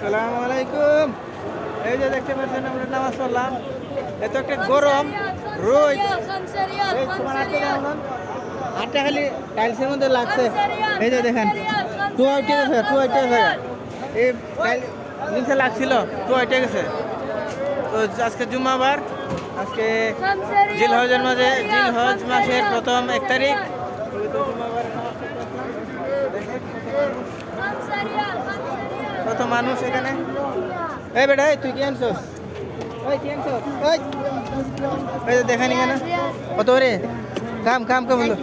সালামালাইকুম এই যে দেখতে পাচ্ছেন, আমরা নামাজ পড়লাম। এত একটা গরম রোজ আটটা খালি টাইলসের মধ্যে লাগছে। এই যে দেখেন টু আইটে গেছে টু আইটে গেছে। এই নিচে লাগছিল টু আইটে গেছে। তো আজকে জুমাবার আজকে জিল হজের মাঝে জিল হজ মাসের প্রথম এক তারিখ। কত মানুষ এখানে এই বেটা তুই কি আনছস দেখা নি কেন কত রে কাম কাম কাম হলো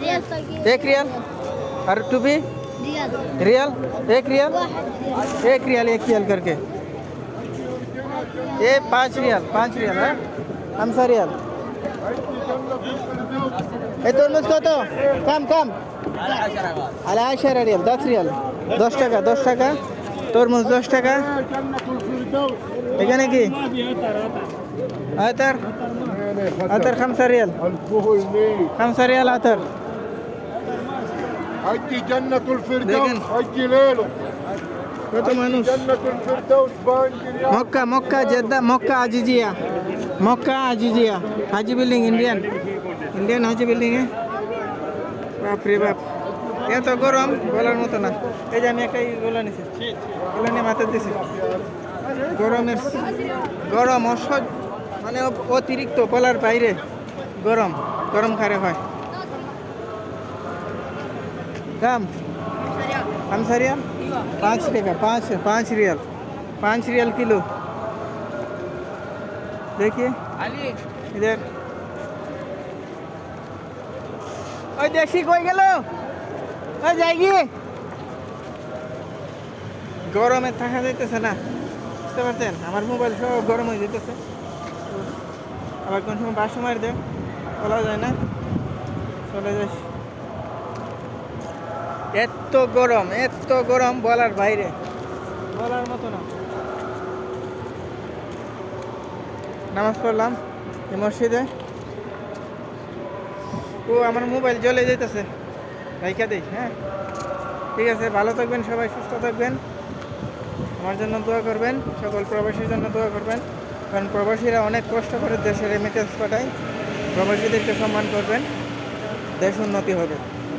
এক রিয়াল আর টুপি रियल एक रियल एक रियल एक रियल करके ये पाँच रियल पाँच रियल है हम सा रियल এই তরমুজ কত কাম কাম আলে আশার রিয়াল দশ রিয়াল দশ টাকা দশ টাকা তরমুজ দশ টাকা এখানে কি আতর আতর খামসা রিয়াল খামসা রিয়াল আতর هدي جنة لكن- الفردوس هدي ليله কত মানুষ جنة الفردوس بانجي ريال Mecca Mecca Jeddah Mecca Azizia Mecca Azizia হাজি বিল্ডিং ইন্ডিয়ান ইন্ডিয়ান হাজি বিল্ডিং এ বাপ রে বাপ এত গরম বলার মতো না এই যে আমি একটা ই গোলা নিছি গোলা নিয়ে মাথার দিছি গরমের গরম অসহ্য মানে অ- অতিরিক্ত বলার বাইরে গরম গরম খারে হয় দাম हमसा रियल पाँच टका पाँच पाँच रियल पाँच रियल किलो देखिए इधर ওই দেশি কই গেল? ওই যাই গিয়ে গরমে থাকা যাইতেছে না, বুঝতে পারছেন? আমার মোবাইল সব গরম হয়ে যেতেছে আবার কোন সময় বাসু মারি দেয়, বলা যায় না। চলে যাস এত গরম এত গরম বলার বাইরে। বলার মতো না। নামাজ পড়লাম মসজিদে। ও আমার মোবাইল জ্বলে যেতেছে রাইখা দেই হ্যাঁ? ঠিক আছে, ভালো থাকবেন সবাই, সুস্থ থাকবেন। আমার জন্য দোয়া করবেন, সকল প্রবাসীর জন্য দোয়া করবেন। কারণ প্রবাসীরা অনেক কষ্ট করে দেশের রেমিটেন্স পাঠায়। প্রবাসীদেরকে সম্মান করবেন। দেশ উন্নতি হবে।